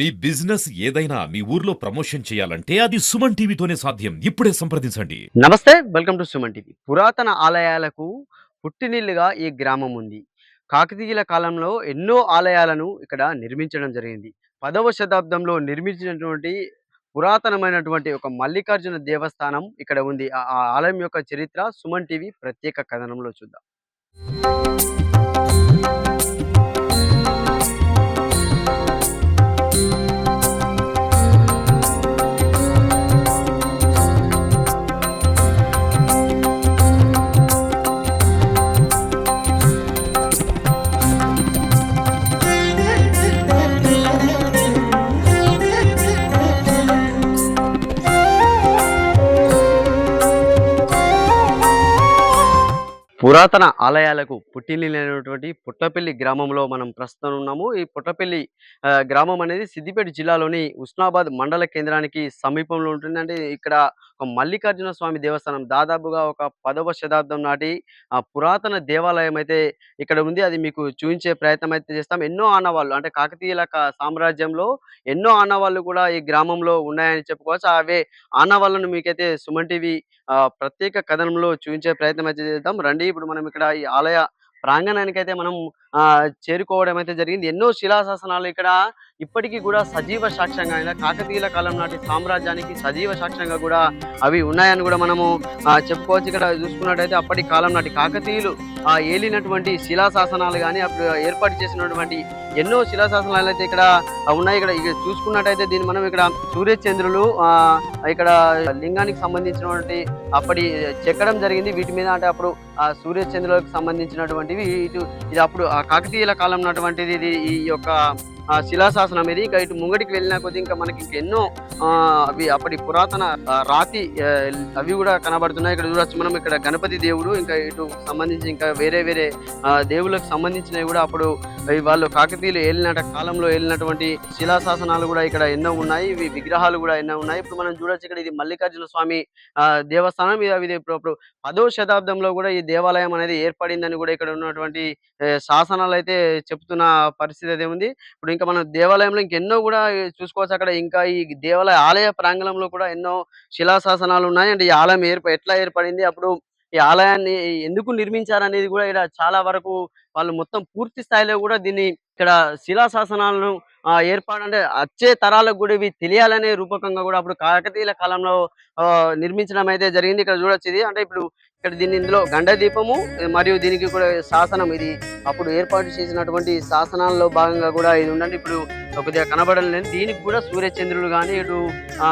మీ business ఏదైనా మీ ఊర్లో promotion చేయాలంటే అది సుమన్ టీవీతోనే సాధ్యం. ఇప్పుడే సంప్రదించండి. నమస్తే వెల్కమ్ టు సుమన్ టీవీ. పురాతన ఆలయాలకు పుట్టినిల్లుగా ఈ గ్రామం ఉంది. కాకతీయుల కాలంలో ఎన్నో ఆలయాలను ఇక్కడ నిర్మించడం జరిగింది. పదవ శతాబ్దంలో నిర్మించినటువంటి పురాతనమైనటువంటి ఒక మల్లికార్జున దేవస్థానం ఇక్కడ ఉంది. ఆ ఆ ఆలయం యొక్క చరిత్ర సుమన్ టీవీ ప్రత్యేక కథనంలో చూద్దాం. పురాతన ఆలయాలకు పుట్టినటువంటి పుట్టపల్లి గ్రామంలో మనం ప్రస్తుతం ఉన్నాము. ఈ పుట్టపల్లి గ్రామం అనేది సిద్దిపేట జిల్లాలోని ఉస్నాబాద్ మండల కేంద్రానికి సమీపంలో ఉంటుంది అంటే ఇక్కడ ఒక మల్లికార్జున స్వామి దేవస్థానం దాదాపుగా ఒక పదవ శతాబ్దం నాటి ఆ, పురాతన దేవాలయం అయితే ఇక్కడ ఉంది. అది మీకు చూపించే ప్రయత్నం అయితే చేస్తాం. ఎన్నో ఆనవాళ్ళు అంటే కాకతీయుల సామ్రాజ్యంలో ఎన్నో ఆనవాళ్ళు కూడా ఈ గ్రామంలో ఉన్నాయని చెప్పుకోవచ్చు. అవే ఆనవాళ్ళను మీకైతే సుమన్ టీవీ ప్రత్యేక కథనంలో చూపించే ప్రయత్నం అయితే చేద్దాం. రండి ఇప్పుడు మనం ఇక్కడ ఈ ఆలయ ప్రాంగణానికి అయితే మనం చేరుకోవడం అయితే జరిగింది. ఎన్నో శిలాశాసనాలు ఇక్కడ ఇప్పటికీ కూడా సజీవ సాక్ష్యంగా అయినా కాకతీయుల కాలం నాటి సామ్రాజ్యానికి సజీవ సాక్ష్యంగా కూడా అవి ఉన్నాయని కూడా మనము ఆ, చెప్పుకోవచ్చు. ఇక్కడ చూసుకున్నట్టయితే అప్పటి కాలం నాటి కాకతీయులు ఆ, ఏలినటువంటి శిలాశాసనాలు కానీ అప్పుడు ఏర్పాటు చేసినటువంటి ఎన్నో శిలాశాసనాలు అయితే ఇక్కడ ఉన్నాయి. ఇక్కడ ఇక్కడ చూసుకున్నట్టయితే దీన్ని మనం ఇక్కడ సూర్యచంద్రులు ఆ, ఇక్కడ లింగానికి సంబంధించినటువంటి అప్పటి చెక్కడం జరిగింది. వీటి మీద అంటే అప్పుడు ఆ సూర్యచంద్రులకు సంబంధించినటువంటివి. ఇటు ఇది అప్పుడు ఆ కాకతీయుల కాలం నాటువంటిది ఇది ఈ యొక్క శిలాశాసనం ఇది ఇంకా ఇటు ముంగడికి వెళ్ళిన కొద్ది ఇంకా మనకి ఇంకా ఎన్నో ఆ, అవి అప్పటి పురాతన రాతి అవి కూడా కనబడుతున్నాయి. ఇక్కడ చూడొచ్చు మనం ఇక్కడ గణపతి దేవుడు ఇంకా ఇటు సంబంధించి ఇంకా వేరే వేరే ఆ, దేవుళ్ళకు సంబంధించినవి కూడా అప్పుడు వాళ్ళు కాకతీయులు ఏలినట కాలంలో ఏలినటువంటి శిలాశాసనాలు కూడా ఇక్కడ ఎన్నో ఉన్నాయి. ఇవి విగ్రహాలు కూడా ఎన్నో ఉన్నాయి. ఇప్పుడు మనం చూడొచ్చు ఇక్కడ ఇది మల్లికార్జున స్వామి ఆ, దేవస్థానం. ఇది ఇది ఇప్పుడు ఇప్పుడు పదో శతాబ్దంలో కూడా ఈ దేవాలయం అనేది ఏర్పడిందని కూడా ఇక్కడ ఉన్నటువంటి శాసనాలు అయితే చెప్తున్న పరిస్థితి అయితే ఉంది. ఇప్పుడు ఇంకా మన దేవాలయంలో ఇంకెన్నో కూడా చూసుకోవచ్చు అక్కడ. ఇంకా ఈ దేవాలయ ఆలయ ప్రాంగణంలో కూడా ఎన్నో శిలాశాసనాలు ఉన్నాయి అంటే ఈ ఆలయం ఏర్ప ఎట్లా ఏర్పడింది అప్పుడు ఈ ఆలయాన్ని ఎందుకు నిర్మించారనేది కూడా ఇక్కడ చాలా వరకు వాళ్ళు మొత్తం పూర్తి స్థాయిలో కూడా దీన్ని ఇక్కడ శిలాశాసనాలను ఏర్పాటు అంటే వచ్చే తరాలకు కూడా ఇవి తెలియాలనే రూపకంగా కూడా అప్పుడు కాకతీయుల కాలంలో నిర్మించడం అయితే జరిగింది. ఇక్కడ చూడొచ్చు ఇది. అంటే ఇప్పుడు ఇక్కడ దీని ఇందులో గండ దీపము మరియు దీనికి కూడా శాసనం. ఇది అప్పుడు ఏర్పాటు చేసినటువంటి శాసనాల్లో భాగంగా కూడా ఇది ఉండండి ఇప్పుడు కొద్దిగా కనబడడం లేదు దీనికి కూడా సూర్యచంద్రులు కానీ ఇటు ఆ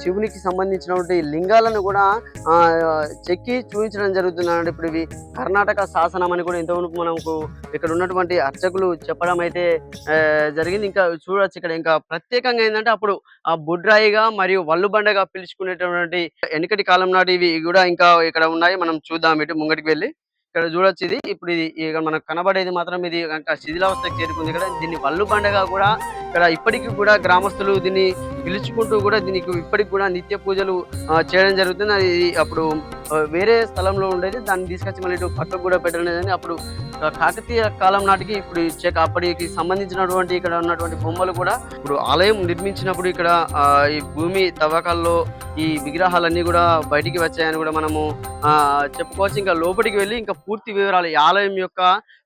శివునికి సంబంధించినటువంటి లింగాలను కూడా ఆ చెక్కి చూపించడం జరుగుతుంది ఇప్పుడు ఇవి కర్ణాటక శాసనం అని కూడా ఇంతవరకు మనకు ఇక్కడ ఉన్నటువంటి అర్చకులు చెప్పడం అయితే జరిగింది. ఇంకా చూడొచ్చు ఇక్కడ. ఇంకా ప్రత్యేకంగా ఏంటంటే అప్పుడు ఆ బుడ్రాయిగా మరియు వల్లుబండగా పిలుచుకునేటటువంటి వెనుకటి కాలం నాటి ఇవి కూడా ఇంకా ఇక్కడ ఉన్నాయి. మనం చూద్దాం. ఇటు ముంగటికి వెళ్ళి. ఇక్కడ చూడొచ్చు ఇది. ఇప్పుడు ఇది ఇక్కడ మనకు కనబడేది మాత్రం ఇది శిథిలావస్థకు చేరుకుంది. ఇక్కడ దీన్ని వల్లుబండగా కూడా ఇక్కడ ఇప్పటికీ కూడా గ్రామస్తులు దీన్ని పిలుచుకుంటూ కూడా దీనికి ఇప్పటికి కూడా నిత్య పూజలు చేయడం జరుగుతుంది. అది అప్పుడు వేరే స్థలంలో ఉండేది. దాన్ని తీసుకొచ్చి మళ్ళీ ఇటు పక్కకు కూడా పెట్టడం అప్పుడు కాకతీయ కాలం నాటికి ఇప్పుడు ఈ అప్పటికి సంబంధించినటువంటి ఇక్కడ ఉన్నటువంటి బొమ్మలు కూడా ఇప్పుడు ఆలయం నిర్మించినప్పుడు ఇక్కడ ఆ, ఈ భూమి తవ్వకాల్లో ఈ విగ్రహాలన్నీ కూడా బయటికి వచ్చాయని కూడా మనము ఆ చెప్పుకోవచ్చు. ఇంకా లోపలికి వెళ్ళి ఇంకా పూర్తి వివరాలు ఈ ఆలయం యొక్క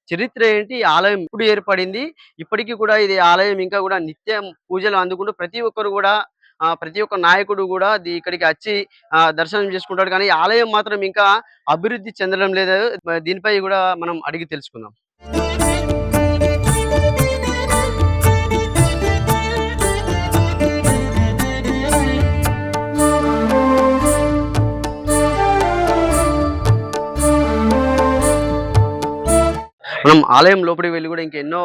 చరిత్ర ఏంటి ఈ ఆలయం ఇప్పుడు ఏర్పడింది ఇప్పటికీ కూడా ఇది ఆలయం ఇంకా కూడా నిత్యం పూజలు అందుకుంటూ ప్రతి ఒక్కరు కూడా ప్రతి ఒక్క నాయకుడు కూడా ఇక్కడికి వచ్చి దర్శనం చేసుకుంటాడు. కానీ ఆలయం మాత్రం ఇంకా అభివృద్ధి చెందడం లేదు. దీనిపై కూడా మనం అడిగి తెలుసుకుందాం. మనం ఆలయం లోపలికి వెళ్ళి కూడా ఇంకా ఎన్నో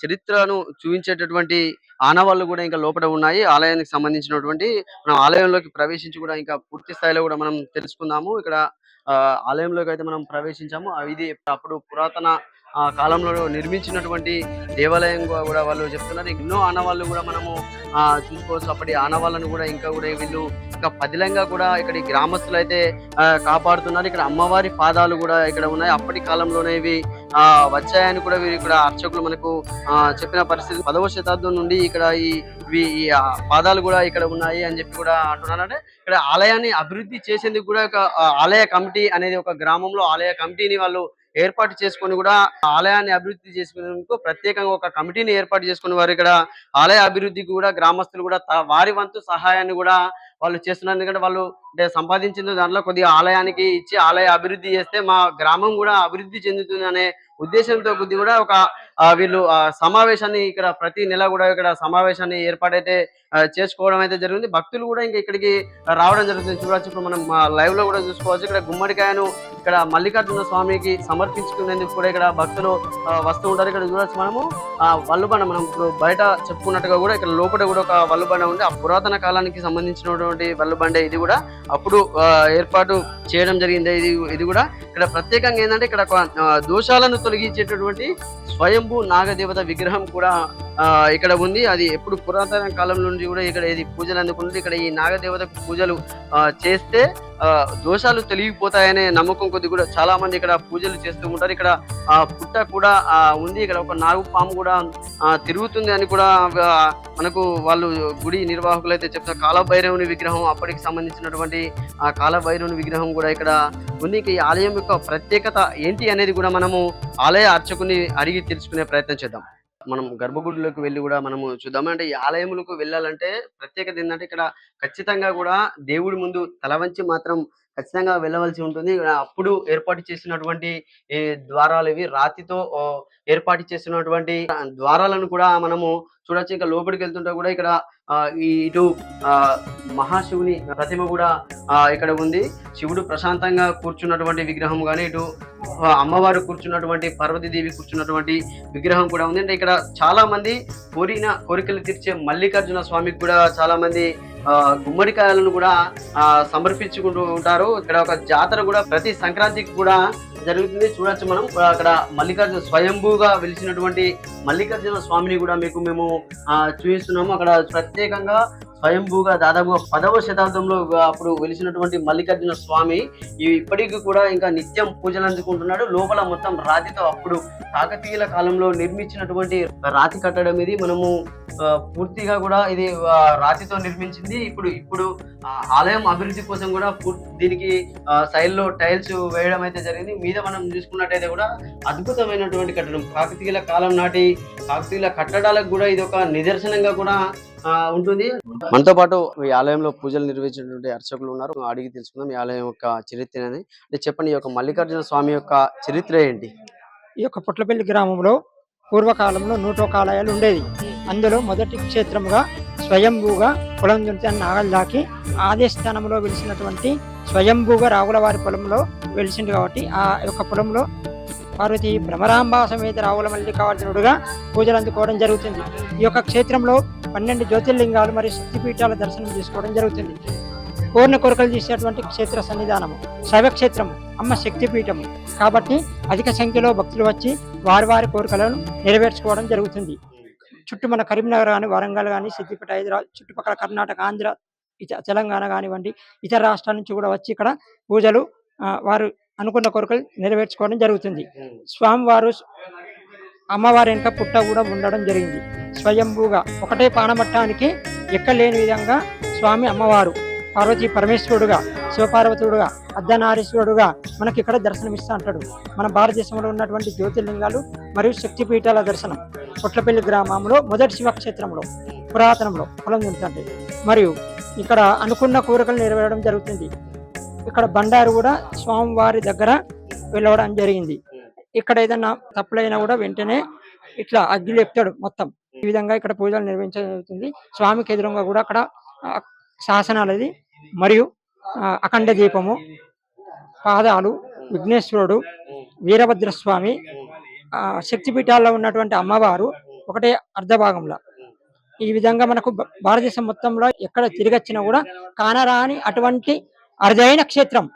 చరిత్రను చూపించేటటువంటి ఆనవాళ్ళు కూడా ఇంకా లోపల ఉన్నాయి. ఆలయానికి సంబంధించినటువంటి మనం ఆలయంలోకి ప్రవేశించి కూడా ఇంకా పూర్తి స్థాయిలో కూడా మనం తెలుసుకుందాము. ఇక్కడ ఆ, ఆలయంలోకి అయితే మనం ప్రవేశించాము. ఇది అప్పుడు పురాతన ఆ కాలంలో నిర్మించినటువంటి దేవాలయం కూడా వాళ్ళు చెప్తున్నారు. ఎన్నో ఆనవాళ్ళు కూడా మనము ఆ చూసుకోవచ్చు. అప్పటి ఆనవాళ్ళను కూడా ఇంకా కూడా వీళ్ళు ఇంకా పదిలంగా కూడా ఇక్కడ గ్రామస్తులు అయితే కాపాడుతున్నారు. ఇక్కడ అమ్మవారి పాదాలు కూడా ఇక్కడ ఉన్నాయి. అప్పటి కాలంలోనే ఇవి వచ్చాయని కూడా వీరు ఇక్కడ అర్చకులు మనకు ఆ చెప్పిన పరిస్థితి. పదవ శతాబ్దం నుండి ఇక్కడ ఈ ఈ పాదాలు కూడా ఇక్కడ ఉన్నాయి అని చెప్పి కూడా అంటున్నాను అంటే ఇక్కడ ఆలయాన్ని అభివృద్ధి చేసేందుకు కూడా ఒక ఆలయ కమిటీ అనేది ఒక గ్రామంలో ఆలయ కమిటీని వాళ్ళు ఏర్పాటు చేసుకొని కూడా ఆలయాన్ని అభివృద్ధి చేసుకునేందుకు ప్రత్యేకంగా ఒక కమిటీని ఏర్పాటు చేసుకుని వారు ఇక్కడ ఆలయ అభివృద్ధికి కూడా గ్రామస్తులు కూడా వారి వంతు సహాయాన్ని కూడా వాళ్ళు చేస్తున్నారు. ఎందుకంటే వాళ్ళు అంటే సంపాదించిన దాంట్లో కొద్దిగా ఆలయానికి ఇచ్చి ఆలయ అభివృద్ధి చేస్తే మా గ్రామం కూడా అభివృద్ధి చెందుతుంది అనే ఉద్దేశంతో కొద్ది కూడా ఒక వీళ్ళు ఆ, సమావేశాన్ని ఇక్కడ ప్రతి నెల కూడా ఇక్కడ సమావేశాన్ని ఏర్పాటైతే చేసుకోవడం అయితే జరిగింది. భక్తులు కూడా ఇంకా ఇక్కడికి రావడం జరుగుతుంది. చూడవచ్చు ఇప్పుడు మనం లైవ్లో కూడా చూసుకోవచ్చు. ఇక్కడ గుమ్మడికాయను ఇక్కడ మల్లికార్జున స్వామికి సమర్పించుకునేందుకు కూడా ఇక్కడ భక్తులు వస్తూ ఉంటారు. ఇక్కడ చూడొచ్చు మనము ఆ వల్లుబండ మనం ఇప్పుడు బయట చెప్పుకున్నట్టుగా కూడా ఇక్కడ లోపల కూడా ఒక వల్లుబండ ఉంది. ఆ పురాతన కాలానికి సంబంధించినటువంటి వల్లుబండ ఇది కూడా అప్పుడు ఆ, ఏర్పాటు చేయడం జరిగింది. ఇది ఇది కూడా ఇక్కడ ప్రత్యేకంగా ఏంటంటే ఇక్కడ దోషాలను తొలగించేటటువంటి స్వయంభూ నాగదేవత విగ్రహం కూడా ఆ, ఇక్కడ ఉంది. అది ఎప్పుడు పురాతన కాలం నుండి కూడా ఇక్కడ ఇది పూజలు అందుకుంటుంది. ఇక్కడ ఈ నాగదేవతకు పూజలు ఆ, చేస్తే దోషాలు తొలగిపోతాయనే నమ్మకం కొద్ది కూడా చాలా మంది ఇక్కడ పూజలు చేస్తూ ఉంటారు. ఇక్కడ ఆ పుట్ట కూడా ఆ, ఉంది. ఇక్కడ ఒక నాగు పాము కూడా తిరుగుతుంది అని కూడా మనకు వాళ్ళు గుడి నిర్వాహకులు అయితే చెప్తారు. కాలభైరవుని విగ్రహం అప్పటికి సంబంధించినటువంటి ఆ కాలభైరవుని విగ్రహం కూడా ఇక్కడ ఉంది. ఈ ఆలయం యొక్క ప్రత్యేకత ఏంటి అనేది కూడా మనము ఆలయ అర్చకుని అడిగి తెలుసుకునే ప్రయత్నం చేద్దాం. మనం గర్భగుడిలోకి వెళ్ళి కూడా మనము చూద్దాం అంటే ఈ ఆలయములకు వెళ్ళాలంటే ప్రత్యేకత ఏంటంటే ఇక్కడ ఖచ్చితంగా కూడా దేవుడి ముందు తల వంచి మాత్రం ఖచ్చితంగా వెళ్ళవలసి ఉంటుంది. ఇక్కడ అప్పుడు ఏర్పాటు చేసినటువంటి ఈ ద్వారాలు ఇవి రాతితో ఏర్పాటు చేసినటువంటి ద్వారాలను కూడా మనము చూడొచ్చు. ఇంకా లోపలికి వెళ్తుంటే కూడా ఇక్కడ ఇటు మహాశివుని ప్రతిమ కూడా ఇక్కడ ఉంది. శివుడు ప్రశాంతంగా కూర్చున్నటువంటి విగ్రహం కానీ ఇటు అమ్మవారు కూర్చున్నటువంటి పార్వతీదేవి కూర్చున్నటువంటి విగ్రహం కూడా ఉంది. అంటే ఇక్కడ చాలా మంది కోరిన కోరికలు తీర్చే మల్లికార్జున స్వామికి కూడా చాలా మంది గుమ్మడికాయలను కూడా సమర్పించుకుంటూ ఉంటారు. ఇక్కడ ఒక జాతర కూడా ప్రతి సంక్రాంతికి కూడా జరుగుతుంది. చూడొచ్చు మనం. అక్కడ మల్లికార్జున స్వయంభూగా వెలిసినటువంటి మల్లికార్జున స్వామిని కూడా మీకు మేము చూపిస్తున్నాము. అక్కడ ప్రత్యేకంగా స్వయంభూగా దాదాపుగా పదవ శతాబ్దంలో అప్పుడు వెలిసినటువంటి మల్లికార్జున స్వామి ఇప్పటికీ ఇప్పటికి కూడా ఇంకా నిత్యం పూజలు అందుకుంటున్నాడు. లోపల మొత్తం రాతితో అప్పుడు కాకతీయుల కాలంలో నిర్మించినటువంటి రాతి కట్టడం ఇది. మనము పూర్తిగా కూడా ఇది రాతితో నిర్మించింది. ఇప్పుడు ఇప్పుడు ఆ, ఆలయం అభివృద్ధి కోసం కూడా దీనికి సైడ్లో టైల్స్ వేయడం అయితే జరిగింది. మీద మనం చూసుకున్నట్టయితే కూడా అద్భుతమైనటువంటి కట్టడం. కాకతీయుల కాలం నాటి కాకతీయుల కట్టడాలకు కూడా ఇది ఒక నిదర్శనంగా కూడా ఆ, ఉంటుంది. మనతో పాటు ఈ ఆలయంలో పూజలు నిర్వహించినటువంటి అర్చకులు ఉన్నారు. అడిగి తెలుసుకుందాం ఈ ఆలయం యొక్క చరిత్ర అనేది. అంటే చెప్పండి ఈ యొక్క మల్లికార్జున స్వామి యొక్క చరిత్ర ఏంటి? ఈ యొక్క పుట్లపల్లి గ్రామంలో పూర్వకాలంలో నూటొక ఆలయాలు ఉండేది అందులో మొదటి క్షేత్రముగా స్వయంభూగా పొలం దున్నితే నాగలు దాకి ఆది స్థానంలో వెలిసినటువంటి స్వయంభూగా రావులవారి పొలంలో వెలిసింది కాబట్టి ఆ యొక్క పొలంలో పార్వతి భ్రమరాంబా సమేత రావుల మల్లికార్జునుడుగా పూజలు అందుకోవడం జరుగుతుంది. ఈ యొక్క క్షేత్రంలో పన్నెండు జ్యోతిర్లింగాలు మరియు శక్తిపీఠాల దర్శనం చేసుకోవడం జరుగుతుంది. కోరిన కోరికలు తీసేటువంటి క్షేత్ర సన్నిధానము శైవక్షేత్రము అమ్మ శక్తిపీఠము. కాబట్టి అధిక సంఖ్యలో భక్తులు వచ్చి వారి వారి కోరికలను నెరవేర్చుకోవడం జరుగుతుంది. చుట్టూ మన కరీంనగర్ కానీ వరంగల్ కానీ సిద్దిపేట హైదరాబాద్ చుట్టుపక్కల కర్ణాటక ఆంధ్ర ఇత తెలంగాణ కానివ్వండి ఇతర రాష్ట్రాల నుంచి కూడా వచ్చి ఇక్కడ పూజలు వారు అనుకున్న కోరికలు నెరవేర్చుకోవడం జరుగుతుంది. స్వామివారు అమ్మవారి వెనుక పుట్ట కూడా ఉండడం జరిగింది. స్వయంభూగా ఒకటే పానమట్టానికి ఎక్కలేని విధంగా స్వామి అమ్మవారు పార్వతీ పరమేశ్వరుడుగా శివపార్వతుడుగా అర్ధనారీశ్వరుడుగా మనకి ఇక్కడ దర్శనమిస్తూ అంటాడు. మన భారతదేశంలో ఉన్నటువంటి జ్యోతిర్లింగాలు మరియు శక్తిపీఠాల దర్శనం. పొట్లపల్లి గ్రామంలో మొదటి శివక్షేత్రంలో పురాతనంలో పొలం ఉంటుంది మరియు ఇక్కడ అనుకున్న కోరికలు నెరవేరడం జరుగుతుంది. ఇక్కడ బండారు కూడా స్వామివారి దగ్గర వెళ్ళవడం జరిగింది. ఇక్కడ ఏదైనా తప్పులైనా కూడా వెంటనే ఇట్లా అగ్గి లేపుతాడు మొత్తం. ఈ విధంగా ఇక్కడ పూజలు నిర్వహించడం జరుగుతుంది. స్వామికి ఎదురుగా కూడా అక్కడ శాసనాలది మరియు అఖండ దీపము పాదాలు విఘ్నేశ్వరుడు వీరభద్ర స్వామి శక్తిపీఠాల్లో ఉన్నటువంటి అమ్మవారు ఒకటే అర్ధభాగంలో. ఈ విధంగా మనకు భారతదేశం మొత్తంలో ఎక్కడ తిరిగొచ్చినా కూడా కానరాని అటువంటి అరుదైన క్షేత్రం.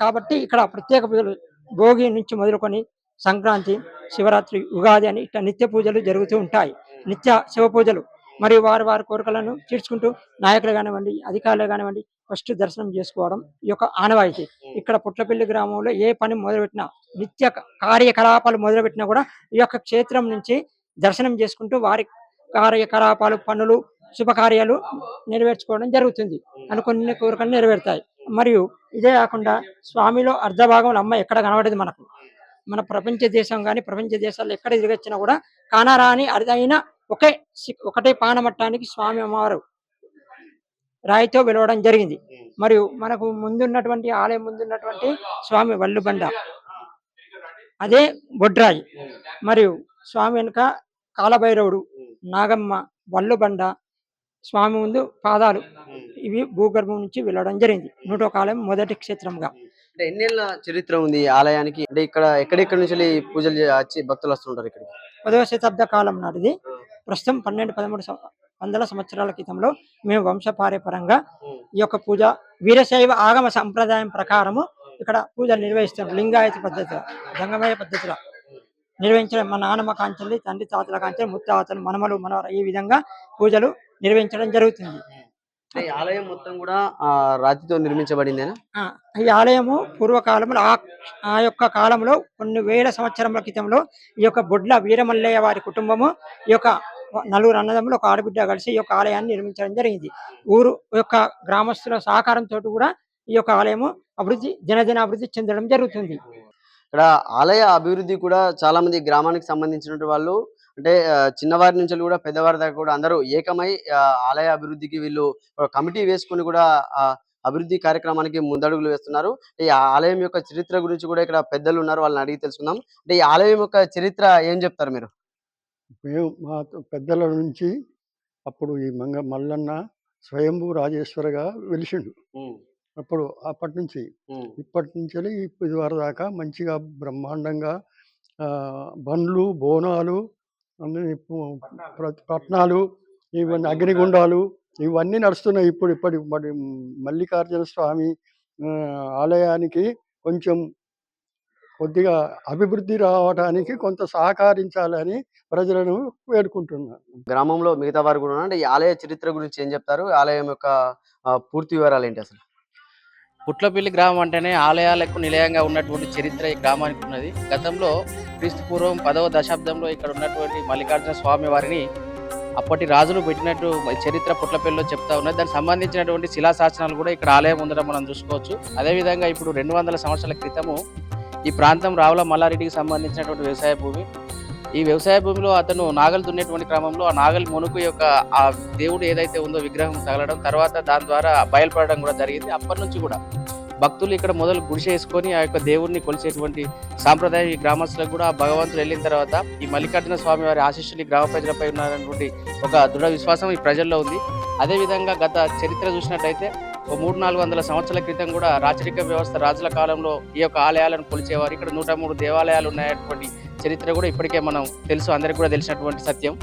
కాబట్టి ఇక్కడ ప్రత్యేక పూజలు భోగి నుంచి మొదలుకొని సంక్రాంతి శివరాత్రి ఉగాది అని ఇట్లా నిత్య పూజలు జరుగుతూ ఉంటాయి. నిత్య శివ పూజలు. మరియు వారి వారి కోరికలను తీర్చుకుంటూ నాయకులు కానివ్వండి అధికారులు కానివ్వండి ఫస్ట్ దర్శనం చేసుకోవడం ఈ యొక్క ఆనవాయితీ. ఇక్కడ పుట్లపల్లి గ్రామంలో ఏ పని మొదలుపెట్టినా నిత్య కార్యకలాపాలు మొదలుపెట్టినా కూడా ఈ యొక్క క్షేత్రం నుంచి దర్శనం చేసుకుంటూ వారి కార్యకలాపాలు పనులు శుభకార్యాలు నెరవేర్చుకోవడం జరుగుతుంది. అనుకున్న కోరికలు నెరవేరుతాయి. మరియు ఇదే కాకుండా స్వామిలో అర్ధభాగంలో అమ్మ ఎక్కడ కనబడేది మనకు? మన ప్రపంచ దేశం కానీ ప్రపంచ దేశాల్లో ఎక్కడ తిరిగొచ్చినా కూడా కానారాని అరుదైన ఒకే ఒకటే పానమట్టానికి స్వామి అమ్మవారు రాయితో వెలవడం జరిగింది. మరియు మనకు ముందున్నటువంటి ఆలయం ముందున్నటువంటి స్వామి వల్లుబండ. అదే బొడ్రాయి మరియు స్వామి వెనుక కాలభైరవుడు నాగమ్మ వల్లుబండ స్వామి ముందు పాదాలు. ఇవి భూగర్భం నుంచి వెళ్ళడం జరిగింది. నూటో కాలం మొదటి క్షేత్రంగా ఎన్నేళ్ళ చరిత్ర ఉంది ఆలయానికి? అంటే ఇక్కడ ఎక్కడెక్కడి నుంచి పూజలు వచ్చి భక్తులు వస్తుంటారు ఇక్కడికి? పదవ శతాబ్ద కాలం నాటిది. ప్రస్తుతం పన్నెండు పదమూడు వందల సంవత్సరాల క్రితంలో మేము వంశపార్యపరంగా ఈ యొక్క పూజ వీరశైవ ఆగమ సంప్రదాయం ప్రకారము ఇక్కడ పూజలు నిర్వహిస్తాం లింగాయత పద్ధతిలో గంగమయ పద్ధతిలో. నిర్వహించడం మా నాన్నమ్మ కాంచెల్లి తండ్రి తాతల కాంచెల్లి ముత్తాతలు మనమలు మనవర ఈ విధంగా పూజలు నిర్వహించడం జరుగుతుంది. ఈ ఆలయం మొత్తం కూడా ఆ రాతితో నిర్మించబడిందేనా? ఆ, ఈ ఆలయము పూర్వకాలంలో ఆ ఆ యొక్క కాలంలో కొన్ని వేల సంవత్సరముల క్రితంలో ఈ యొక్క బొడ్ల వీరమల్లయ్య వారి కుటుంబము ఈ యొక్క నలుగురు అన్నదమ్ములు ఒక ఆడబిడ్డ కలిసి ఈ యొక్క ఆలయాన్ని నిర్మించడం జరిగింది. ఊరు యొక్క గ్రామస్తుల సహకారంతో కూడా ఈ యొక్క ఆలయము అభివృద్ధి దినదిన అభివృద్ధి చెందడం జరుగుతుంది. ఇక్కడ ఆలయ అభివృద్ధి కూడా చాలా మంది గ్రామానికి సంబంధించిన వాళ్ళు అంటే చిన్నవారి నుంచి కూడా పెద్దవారి దాకా కూడా అందరూ ఏకమై ఆ, ఆలయ అభివృద్ధికి వీళ్ళు కమిటీ వేసుకుని కూడా అభివృద్ధి కార్యక్రమానికి ముందడుగులు వేస్తున్నారు. ఈ ఆలయం యొక్క చరిత్ర గురించి కూడా ఇక్కడ పెద్దలు ఉన్నారు వాళ్ళని అడిగి తెలుసుకుందాం. అంటే ఈ ఆలయం యొక్క చరిత్ర ఏం చెప్తారు మీరు? మేము మా పెద్దల నుంచి అప్పుడు ఈ మంగ మల్లన్న స్వయంభూ రాజేశ్వరగా వెలిసిండు. అప్పుడు అప్పటి నుంచి ఇప్పటి నుంచి ఇది వరకు దాకా మంచిగా బ్రహ్మాండంగా బండ్లు బోనాలు అన్ని పట్నాలు. ఇవన్నీ అగ్నిగుండాలు ఇవన్నీ నడుస్తున్నాయి ఇప్పుడు ఇప్పటి మరి మల్లికార్జున స్వామి ఆలయానికి కొంచెం కొద్దిగా అభివృద్ధి రావడానికి కొంత సహకరించాలని ప్రజలను వేడుకుంటున్నాను. గ్రామంలో మిగతా వారు కూడా. అంటే ఈ ఆలయ చరిత్ర గురించి ఏం చెప్తారు? ఆలయం యొక్క పూర్తి వివరాలు ఏంటి అసలు? పుట్లపల్లి గ్రామం అంటేనే ఆలయాలకు నిలయంగా ఉన్నటువంటి చరిత్ర ఈ గ్రామానికి ఉన్నది. గతంలో క్రీస్తు పూర్వం పదవ దశాబ్దంలో ఇక్కడ ఉన్నటువంటి మల్లికార్జున స్వామి వారిని అప్పటి రాజులు పెట్టినట్టు చరిత్ర పుట్లపల్లిలో చెప్తా ఉన్నది దానికి సంబంధించినటువంటి శిలాశాసనాలు కూడా ఇక్కడ ఆలయం ఉండడం మనం చూసుకోవచ్చు. అదేవిధంగా ఇప్పుడు రెండు వందల సంవత్సరాల క్రితము ఈ ప్రాంతం రావుల మల్లారెడ్డికి సంబంధించినటువంటి వ్యవసాయ భూమి. ఈ వ్యవసాయ భూమిలో అతను నాగలు దున్నేటువంటి క్రమంలో ఆ నాగలి మునుకు యొక్క ఆ దేవుడు ఏదైతే ఉందో విగ్రహం తగలడం తర్వాత దాని ద్వారా బయలుపడడం కూడా జరిగింది. అప్పటి నుంచి కూడా భక్తులు ఇక్కడ మొదలు గుడిసె వేసుకొని ఆ యొక్క దేవుడిని కొలిచేటువంటి సాంప్రదాయం ఈ గ్రామస్తులకు కూడా ఆ భగవంతుడు వెళ్ళిన తర్వాత ఈ మల్లికార్జున స్వామి వారి ఆశీస్సులు ఈ గ్రామ ప్రజలపై ఉన్నటువంటి ఒక దృఢ విశ్వాసం ఈ ప్రజల్లో ఉంది. అదేవిధంగా గత చరిత్ర చూసినట్టయితే మూడు నాలుగు వందల సంవత్సరాల క్రితం కూడా రాచరిక వ్యవస్థ రాజుల కాలంలో ఈ యొక్క ఆలయాలను కొలిచేవారు. ఇక్కడ నూట మూడు దేవాలయాలు ఉన్నాయటువంటి చరిత్ర కూడా ఇప్పటికే మనం తెలుసు అందరికీ కూడా తెలిసినటువంటి సత్యం.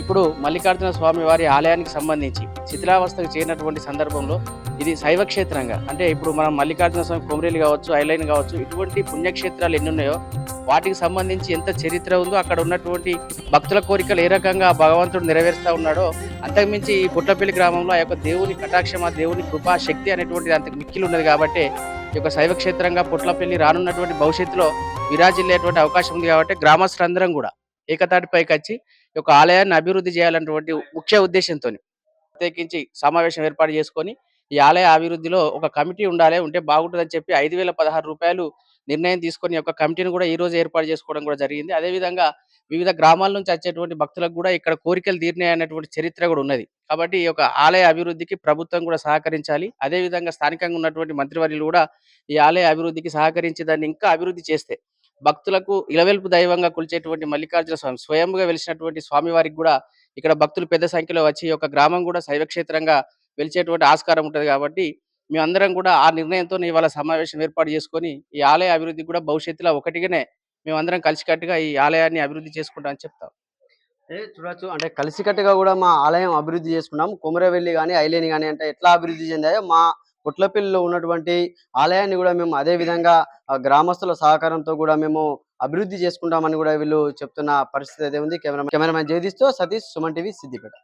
ఇప్పుడు మల్లికార్జున స్వామి వారి ఆలయానికి సంబంధించి శిథిలావస్థకు చేరినటువంటి సందర్భంలో ఇది శైవ క్షేత్రంగా. అంటే ఇప్పుడు మనం మల్లికార్జున స్వామి కొమరేలు కావచ్చు ఐలైన్ కావచ్చు ఇటువంటి పుణ్యక్షేత్రాలు ఎన్ని ఉన్నాయో వాటికి సంబంధించి ఎంత చరిత్ర ఉందో అక్కడ ఉన్నటువంటి భక్తుల కోరికలు ఏ రకంగా భగవంతుడు నెరవేరుస్తా ఉన్నాడో అంతకుమించి ఈ పుట్లపల్లి గ్రామంలో ఆ యొక్క దేవుని కటాక్షం దేవుని కృపా శక్తి అనేటువంటిది అంత మిక్కిలి ఉన్నది కాబట్టి ఈ యొక్క శైవ క్షేత్రంగా పుట్లపల్లి రానున్నటువంటి భవిష్యత్తులో విరాజిల్లేటువంటి అవకాశం ఉంది కాబట్టి గ్రామస్తులందరం కూడా ఏకతాటిపైకి వచ్చి యొక్క ఆలయాన్ని అభివృద్ధి చేయాలన్నటువంటి ముఖ్య ఉద్దేశంతో ప్రత్యేకించి సమావేశం ఏర్పాటు చేసుకొని ఈ ఆలయ అభివృద్ధిలో ఒక కమిటీ ఉండాలి ఉంటే బాగుంటుందని చెప్పి ఐదు వేల పదహారు రూపాయలు నిర్ణయం తీసుకొని యొక్క కమిటీని కూడా ఈ రోజు ఏర్పాటు చేసుకోవడం కూడా జరిగింది. అదేవిధంగా వివిధ గ్రామాల నుంచి వచ్చేటువంటి భక్తులకు కూడా ఇక్కడ కోరికలు తీరినాయి అన్నటువంటి చరిత్ర కూడా ఉన్నది. కాబట్టి ఈ యొక్క ఆలయ అభివృద్ధికి ప్రభుత్వం కూడా సహకరించాలి. అదేవిధంగా స్థానికంగా ఉన్నటువంటి మంత్రివర్యులు కూడా ఈ ఆలయ అభివృద్ధికి సహకరించి దాన్ని ఇంకా అభివృద్ధి చేస్తే భక్తులకు ఇలవెల్పు దైవంగా కొలిచేటువంటి మల్లికార్జున స్వామి స్వయంగా వెలిసినటువంటి స్వామి వారికి కూడా ఇక్కడ భక్తులు పెద్ద సంఖ్యలో వచ్చి ఒక గ్రామం కూడా శైవక్షేత్రంగా వెలిచేటువంటి ఆస్కారం ఉంటుంది కాబట్టి మేమందరం కూడా ఆ నిర్ణయంతో ఇవాళ సమావేశం ఏర్పాటు చేసుకొని ఈ ఆలయ అభివృద్ధి కూడా భవిష్యత్తులో ఒకటిగానే మేమందరం కలిసికట్టుగా ఈ ఆలయాన్ని అభివృద్ధి చేసుకుంటాం అని చెప్తాం. చూడచ్చు చూడొచ్చు. అంటే కలిసికట్టుగా కూడా మా ఆలయం అభివృద్ధి చేసుకున్నాం. కొమరవెల్లి కానీ ఐలేని కానీ అంటే ఎట్లా అభివృద్ధి చెందాయో మా పుట్లపల్లిలో ఉన్నటువంటి ఆలయాన్ని కూడా మేము అదే విధంగా గ్రామస్తుల సహకారంతో కూడా మేము అభివృద్ధి చేసుకుంటామని కూడా వీళ్ళు చెప్తున్న పరిస్థితి అయితే ఉంది కెమెరా కెమెరామెన్ జగదీష్తో సతీష్ సుమన్ టీవీ సిద్దిపేట.